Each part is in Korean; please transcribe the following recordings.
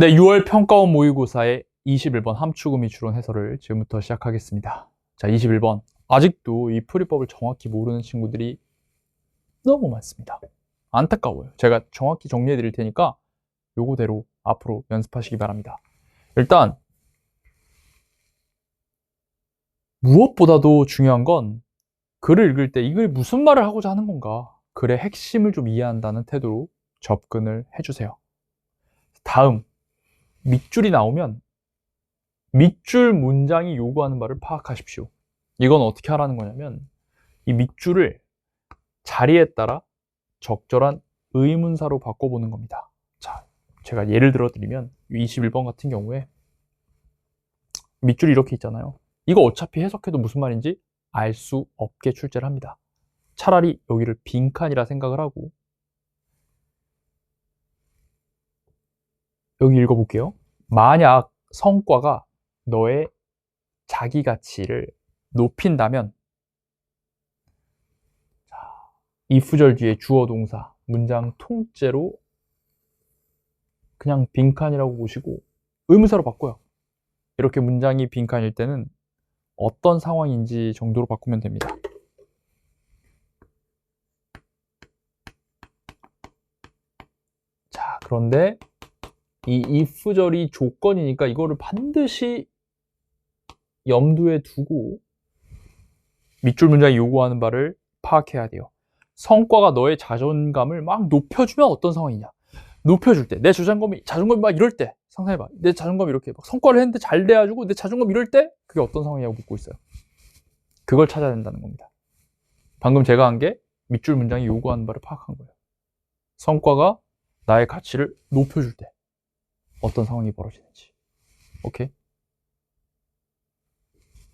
네, 6월 평가원 모의고사의 21번 함축음이 추론 해설을 지금부터 시작하겠습니다. 자, 21번. 아직도 이 풀이법을 정확히 모르는 친구들이 너무 많습니다. 안타까워요. 제가 정확히 정리해 드릴 테니까 요거대로 앞으로 연습하시기 바랍니다. 일단 무엇보다도 중요한 건 글을 읽을 때 이글 무슨 말을 하고자 하는 건가 글의 핵심을 좀 이해한다는 태도로 접근을 해주세요. 다음 밑줄이 나오면 밑줄 문장이 요구하는 바를 파악하십시오. 이건 어떻게 하라는 거냐면 이 밑줄을 자리에 따라 적절한 의문사로 바꿔보는 겁니다. 자, 제가 예를 들어 드리면 21번 같은 경우에 밑줄이 이렇게 있잖아요. 이거 어차피 해석해도 무슨 말인지 알 수 없게 출제를 합니다. 차라리 여기를 빈칸이라 생각을 하고 여기 읽어볼게요. 만약 성과가 너의 자기 가치를 높인다면 이 구절 뒤에 주어 동사 문장 통째로 그냥 빈칸이라고 보시고 의문사로 바꿔요. 이렇게 문장이 빈칸일 때는 어떤 상황인지 정도로 바꾸면 됩니다. 자, 그런데 이 if절이 조건이니까 이거를 반드시 염두에 두고 밑줄 문장이 요구하는 바를 파악해야 돼요. 성과가 너의 자존감을 막 높여주면 어떤 상황이냐. 높여줄 때, 내 자존감이, 자존감이 막 이럴 때, 상상해봐. 내 자존감이 이렇게 막 성과를 했는데 잘 돼가지고 내 자존감 이럴 때, 그게 어떤 상황이냐고 묻고 있어요. 그걸 찾아야 된다는 겁니다. 방금 제가 한 게 밑줄 문장이 요구하는 바를 파악한 거예요. 성과가 나의 가치를 높여줄 때, 어떤 상황이 벌어지는지. 오케이?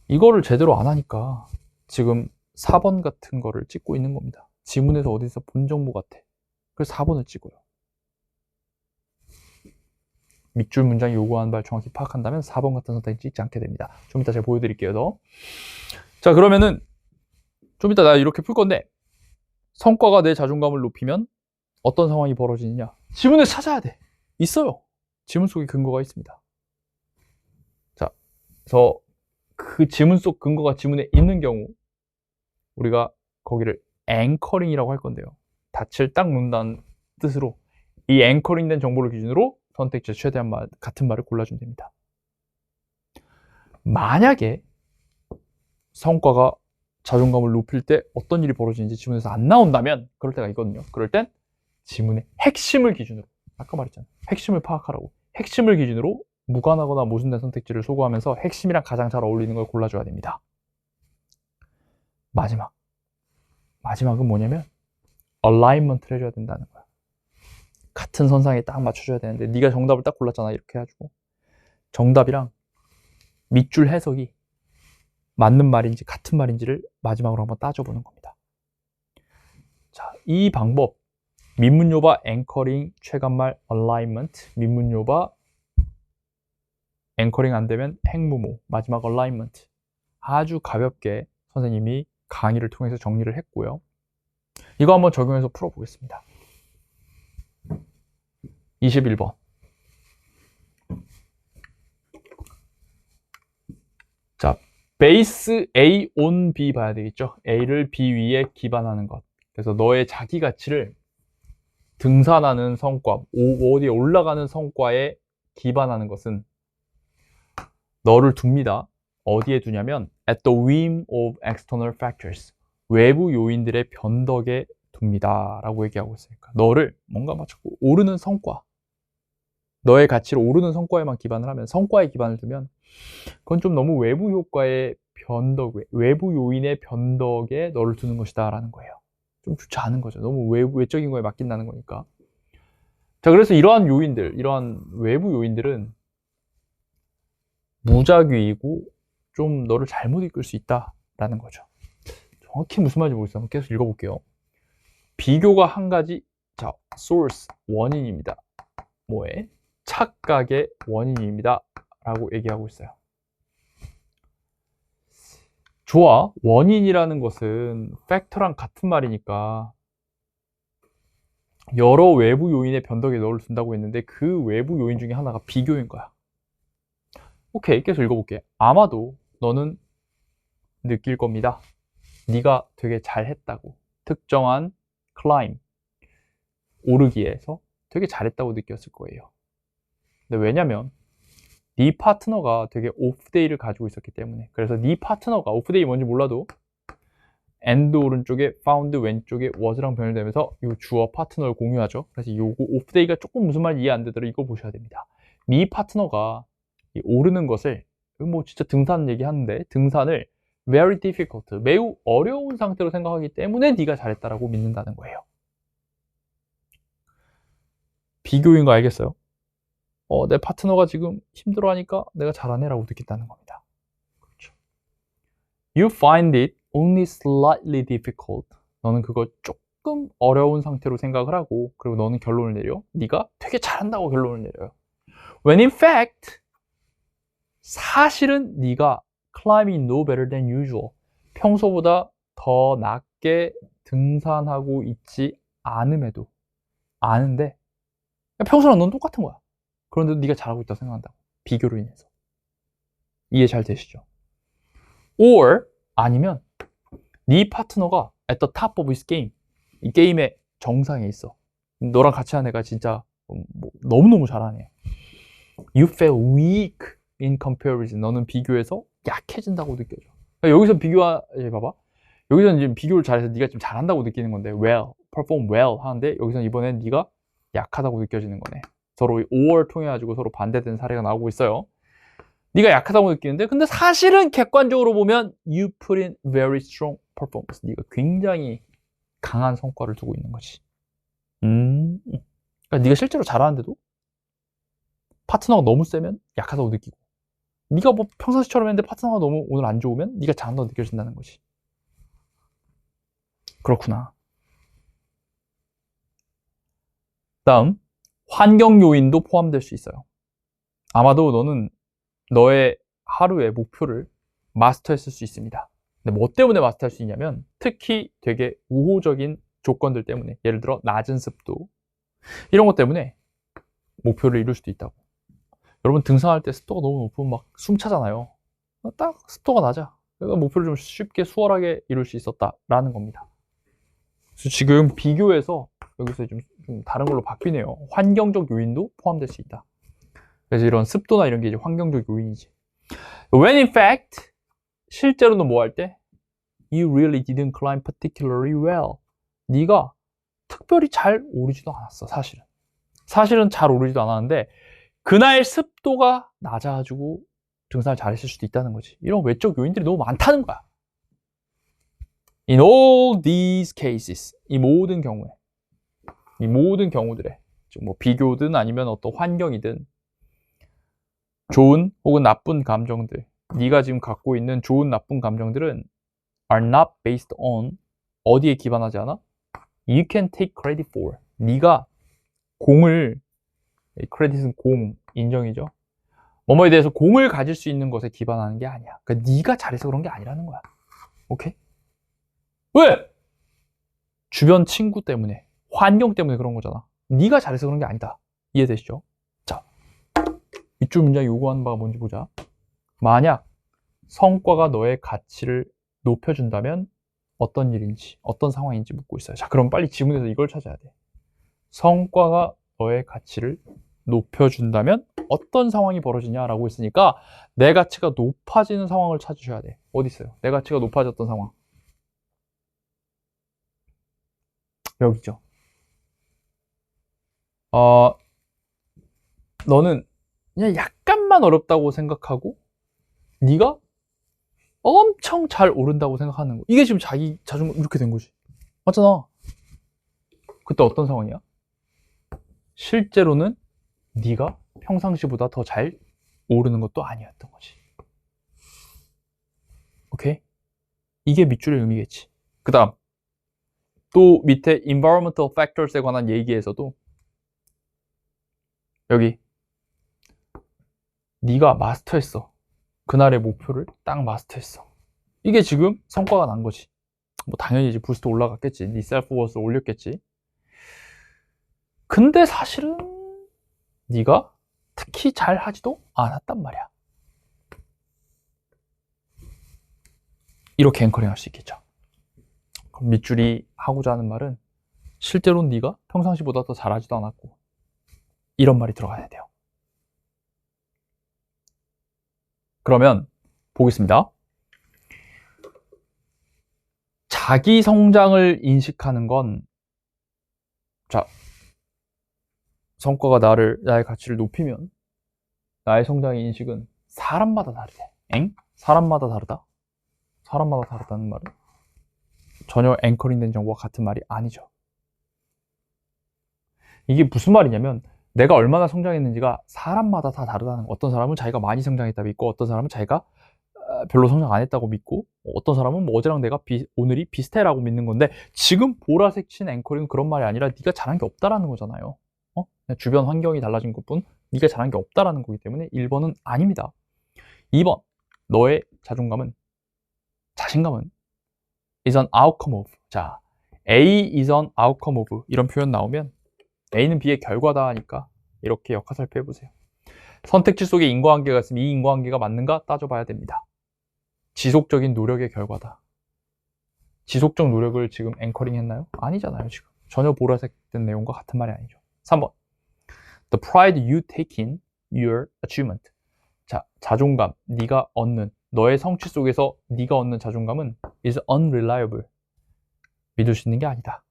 이거를 제대로 안 하니까 지금 4번 같은 거를 찍고 있는 겁니다. 지문에서 어디서 본 정보 같아. 그래서 4번을 찍어요. 밑줄 문장이 요구하는 바를 정확히 파악한다면 4번 같은 선택을 찍지 않게 됩니다. 좀 이따 제가 보여드릴게요. 더. 자 그러면은 좀 이따 나 이렇게 풀 건데 성과가 내 자존감을 높이면 어떤 상황이 벌어지느냐 지문에 찾아야 돼. 있어요. 지문 속에 근거가 있습니다. 자, 그래서 그 지문 속 근거가 지문에 있는 경우 우리가 거기를 앵커링이라고 할 건데요. 닻을 딱 놓는다는 뜻으로 이 앵커링된 정보를 기준으로 선택지 최대한 말, 같은 말을 골라주면 됩니다. 만약에 성과가 자존감을 높일 때 어떤 일이 벌어지는지 지문에서 안 나온다면 그럴 때가 있거든요. 그럴 땐 지문의 핵심을 기준으로 아까 말했잖아요. 핵심을 파악하라고. 핵심을 기준으로 무관하거나 모순된 선택지를 소구하면서 핵심이랑 가장 잘 어울리는 걸 골라줘야 됩니다. 마지막. 마지막은 뭐냐면 alignment를 해줘야 된다는 거야. 같은 선상에 딱 맞춰줘야 되는데 네가 정답을 딱 골랐잖아 이렇게 해가지고 정답이랑 밑줄 해석이 맞는 말인지 같은 말인지를 마지막으로 한번 따져보는 겁니다. 자, 이 방법 민문요바 앵커링 최간말 얼라이먼트 민문요바 앵커링 안 되면 핵무모 마지막 얼라이먼트 아주 가볍게 선생님이 강의를 통해서 정리를 했고요. 이거 한번 적용해서 풀어보겠습니다. 21번. 자, 베이스 A on B 봐야 되겠죠? A를 B 위에 기반하는 것. 그래서 너의 자기 가치를 등산하는 성과, 어디에 올라가는 성과에 기반하는 것은 너를 둡니다. 어디에 두냐면 at the whim of external factors. 외부 요인들의 변덕에 둡니다. 라고 얘기하고 있으니까 너를 뭔가 맞추고 오르는 성과 너의 가치를 오르는 성과에만 기반을 하면 성과에 기반을 두면 그건 좀 너무 외부 효과의 변덕, 외부 요인의 변덕에 너를 두는 것이다 라는 거예요. 좀 좋지 않은 거죠. 너무 외부, 외적인 거에 맡긴다는 거니까. 자, 그래서 이러한 요인들, 이러한 외부 요인들은 무작위이고 좀 너를 잘못 이끌 수 있다라는 거죠. 정확히 무슨 말인지 모르겠어요. 한번 계속 읽어볼게요. 비교가 한 가지, 자, source, 원인입니다. 뭐에? 착각의 원인입니다. 라고 얘기하고 있어요. 좋아. 원인이라는 것은 팩터랑 같은 말이니까 여러 외부 요인의 변덕에 너를 둔다고 했는데 그 외부 요인 중에 하나가 비교인 거야. 오케이, 계속 읽어볼게. 아마도 너는 느낄 겁니다. 네가 되게 잘했다고. 특정한 클라임, 오르기에서 되게 잘했다고 느꼈을 거예요. 근데 왜냐면 네 파트너가 되게 오프데이를 가지고 있었기 때문에 그래서 네 파트너가 오프데이 뭔지 몰라도 엔드 오른쪽에 파운드 왼쪽에 was랑 변형되면서 이 주어 파트너를 공유하죠. 그래서 요거 오프데이가 조금 무슨 말인지 이해 안 되더라도 이거 보셔야 됩니다. 네 파트너가 이 오르는 것을 뭐 진짜 등산 얘기하는데 등산을 very difficult 매우 어려운 상태로 생각하기 때문에 네가 잘했다라고 믿는다는 거예요. 비교인 거 알겠어요? 어, 내 파트너가 지금 힘들어하니까 내가 잘하네라고 느낀다는 겁니다. 그렇죠. You find it only slightly difficult. 너는 그걸 조금 어려운 상태로 생각을 하고 그리고 너는 결론을 내려. 네가 되게 잘한다고 결론을 내려요. When in fact 사실은 네가 climbing no better than usual. 평소보다 더 낮게 등산하고 있지 않음에도 아는데 평소랑 넌 똑같은 거야. 그런데도 네가 잘하고 있다고 생각한다고. 비교로 인해서. 이해 잘 되시죠? or 아니면 네 파트너가 at the top of his game. 이 게임의 정상에 있어. 너랑 같이 하는 애가 진짜 뭐 너무너무 잘하네. You feel weak in comparison. 너는 비교해서 약해진다고 느껴져. 그러니까 여기서 비교하, 예, 봐봐. 여기서는 지금 비교를 잘해서 네가 좀 잘한다고 느끼는 건데, well, perform well 하는데, 여기서는 이번엔 네가 약하다고 느껴지는 거네. 서로 5월 통해 가지고 서로 반대된 사례가 나오고 있어요. 네가 약하다고 느끼는데 근데 사실은 객관적으로 보면 you put in very strong performance. 네가 굉장히 강한 성과를 두고 있는 거지. 음. 그러니까 네가 실제로 잘하는데도 파트너가 너무 세면 약하다고 느끼고 네가 뭐 평상시처럼 했는데 파트너가 너무 오늘 안 좋으면 네가 잘한다고 느껴진다는 거지. 그렇구나. 다음 환경 요인도 포함될 수 있어요. 아마도 너는 너의 하루의 목표를 마스터했을 수 있습니다. 근데 뭐 때문에 마스터할 수 있냐면 특히 되게 우호적인 조건들 때문에 예를 들어 낮은 습도 이런 것 때문에 목표를 이룰 수도 있다고. 여러분 등산할 때 습도가 너무 높으면 막 숨 차잖아요. 딱 습도가 낮아. 그러니까 목표를 좀 쉽게 수월하게 이룰 수 있었다라는 겁니다. 그래서 지금 비교해서 여기서 좀, 좀 다른 걸로 바뀌네요. 환경적 요인도 포함될 수 있다. 그래서 이런 습도나 이런 게 이제 환경적 요인이지. When in fact, 실제로는 뭐 할 때? You really didn't climb particularly well. 네가 특별히 잘 오르지도 않았어, 사실은. 사실은 잘 오르지도 않았는데, 그날 습도가 낮아가지고 등산을 잘했을 수도 있다는 거지. 이런 외적 요인들이 너무 많다는 거야. In all these cases, 이 모든 경우에, 이 모든 경우들에, 뭐 비교든 아니면 어떤 환경이든 좋은 혹은 나쁜 감정들, 네가 지금 갖고 있는 좋은 나쁜 감정들은 are not based on 어디에 기반하지 않아? You can take credit for. 네가 공을 크레딧은 공 인정이죠. 뭐뭐에 대해서 공을 가질 수 있는 것에 기반하는 게 아니야. 그러니까 네가 잘해서 그런 게 아니라는 거야. 오케이? 왜? 주변 친구 때문에, 환경 때문에 그런 거잖아. 네가 잘해서 그런 게 아니다. 이해되시죠? 자, 이쪽 문장이 요구하는 바가 뭔지 보자. 만약 성과가 너의 가치를 높여준다면 어떤 일인지, 어떤 상황인지 묻고 있어요. 자, 그럼 빨리 지문에서 이걸 찾아야 돼. 성과가 너의 가치를 높여준다면 어떤 상황이 벌어지냐라고 했으니까 내 가치가 높아지는 상황을 찾으셔야 돼. 어디 있어요? 내 가치가 높아졌던 상황. 여기죠. 어, 너는 그냥 약간만 어렵다고 생각하고 네가 엄청 잘 오른다고 생각하는 거. 이게 지금 자기 자존감 이렇게 된 거지. 맞잖아. 그때 어떤 상황이야? 실제로는 네가 평상시보다 더 잘 오르는 것도 아니었던 거지. 오케이? 이게 밑줄의 의미겠지. 그 다음 또 밑에 environmental factors에 관한 얘기에서도 여기 네가 마스터했어. 그날의 목표를 딱 마스터했어. 이게 지금 성과가 난 거지. 뭐 당연히 이제 부스트 올라갔겠지. 네 셀프 워스 올렸겠지. 근데 사실은 네가 특히 잘 하지도 않았단 말이야. 이렇게 앵커링 할 수 있겠죠. 그럼 밑줄이 하고자 하는 말은 실제로 네가 평상시보다 더 잘하지도 않았고 이런 말이 들어가야 돼요. 그러면 보겠습니다. 자기 성장을 인식하는 건 자, 성과가 나를 나의 가치를 높이면 나의 성장의 인식은 사람마다 다르대. 엥? 사람마다 다르다? 사람마다 다르다는 말은 전혀 앵커링 된 정보와 같은 말이 아니죠. 이게 무슨 말이냐면 내가 얼마나 성장했는지가 사람마다 다 다르다는 거. 어떤 사람은 자기가 많이 성장했다고 믿고 어떤 사람은 자기가 어, 별로 성장 안 했다고 믿고 어떤 사람은 뭐 어제랑 내가 비, 오늘이 비슷해라고 믿는 건데 지금 보라색 친 앵커링은 그런 말이 아니라 네가 잘한 게 없다라는 거잖아요. 어? 주변 환경이 달라진 것뿐 네가 잘한 게 없다라는 거기 때문에 1번은 아닙니다. 2번 너의 자존감은 자신감은 is an outcome of 자 A is an outcome of 이런 표현 나오면 A는 B의 결과다 하니까 이렇게 역할살펴 해보세요. 선택지 속에 인과관계가 있으면 이 인과관계가 맞는가 따져봐야 됩니다. 지속적인 노력의 결과다. 지속적 노력을 지금 앵커링 했나요? 아니잖아요, 지금. 전혀 보라색 된 내용과 같은 말이 아니죠. 3번. The pride you take in your achievement. 자, 자존감, 네가 얻는 너의 성취 속에서 네가 얻는 자존감은 is unreliable. 믿을 수 있는 게 아니다.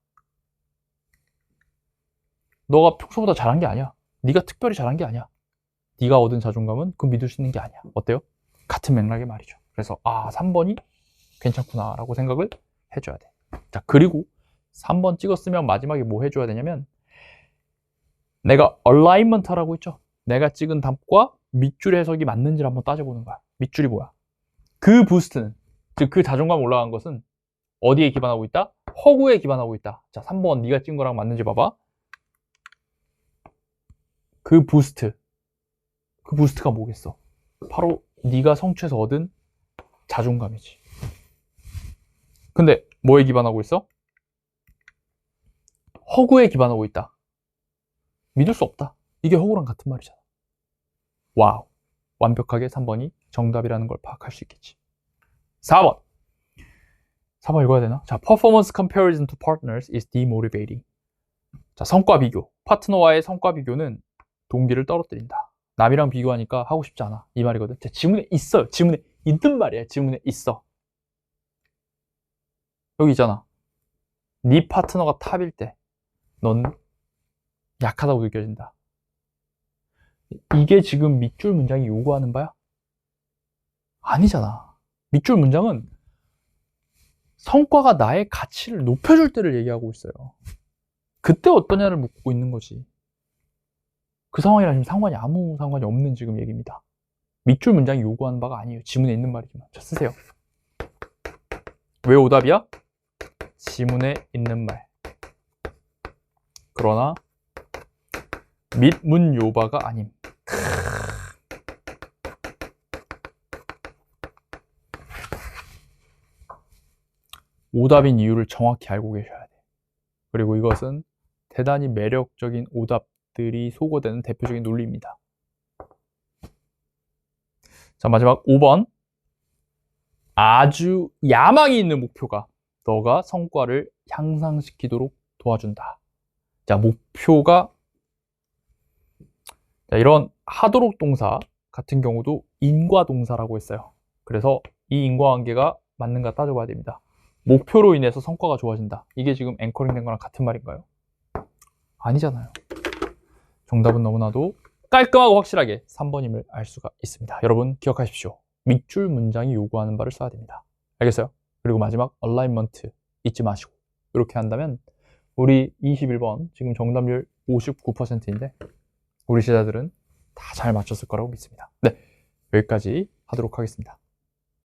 너가 평소보다 잘한 게 아니야. 네가 특별히 잘한 게 아니야. 네가 얻은 자존감은 그 믿을 수 있는 게 아니야. 어때요? 같은 맥락의 말이죠. 그래서 아 3번이 괜찮구나라고 생각을 해줘야 돼. 자 그리고 3번 찍었으면 마지막에 뭐 해줘야 되냐면 내가 하라고 했죠. 내가 찍은 답과 밑줄 해석이 맞는지를 한번 따져보는 거야. 밑줄이 뭐야? 그 부스트는 즉 그 자존감 올라간 것은 어디에 기반하고 있다? 허구에 기반하고 있다. 자 3번 네가 찍은 거랑 맞는지 봐봐. 그 부스트 그 부스트가 뭐겠어? 바로 네가 성취해서 얻은 자존감이지. 근데 뭐에 기반하고 있어? 허구에 기반하고 있다. 믿을 수 없다. 이게 허구랑 같은 말이잖아. 와우. 완벽하게 3번이 정답이라는 걸 파악할 수 있겠지. 4번. 4번 읽어야 되나? 자, performance comparison to partners is demotivating. 자, 성과 비교. 파트너와의 성과 비교는 동기를 떨어뜨린다. 남이랑 비교하니까 하고 싶지 않아. 이 말이거든. 자, 지문에 있어요. 지문에 있는 말이야. 지문에 있어. 여기 있잖아. 네 파트너가 탑일 때, 넌 약하다고 느껴진다. 이게 지금 밑줄 문장이 요구하는 바야? 아니잖아. 밑줄 문장은 성과가 나의 가치를 높여줄 때를 얘기하고 있어요. 그때 어떠냐를 묻고 있는 거지. 그 상황이랑 지금 상관이 아무 상관이 없는 지금 얘기입니다. 밑줄 문장이 요구하는 바가 아니에요. 지문에 있는 말이지만. 자, 쓰세요. 왜 오답이야? 지문에 있는 말. 그러나 밑문 요바가 아님. 오답인 이유를 정확히 알고 계셔야 돼. 그리고 이것은 대단히 매력적인 오답 들이 소거되는 대표적인 논리입니다. 자, 마지막 5번. 아주 야망이 있는 목표가 너가 성과를 향상시키도록 도와준다. 자, 목표가 자, 이런 하도록 동사 같은 경우도 인과 동사라고 했어요. 그래서 이 인과관계가 맞는가 따져봐야 됩니다. 목표로 인해서 성과가 좋아진다. 이게 지금 앵커링 된 거랑 같은 말인가요? 아니잖아요. 정답은 너무나도 깔끔하고 확실하게 3번임을 알 수가 있습니다. 여러분 기억하십시오. 밑줄 문장이 요구하는 바를 써야 됩니다. 알겠어요? 그리고 마지막 얼라인먼트 잊지 마시고 이렇게 한다면 우리 21번 지금 정답률 59%인데 우리 제자들은 다 잘 맞췄을 거라고 믿습니다. 네, 여기까지 하도록 하겠습니다.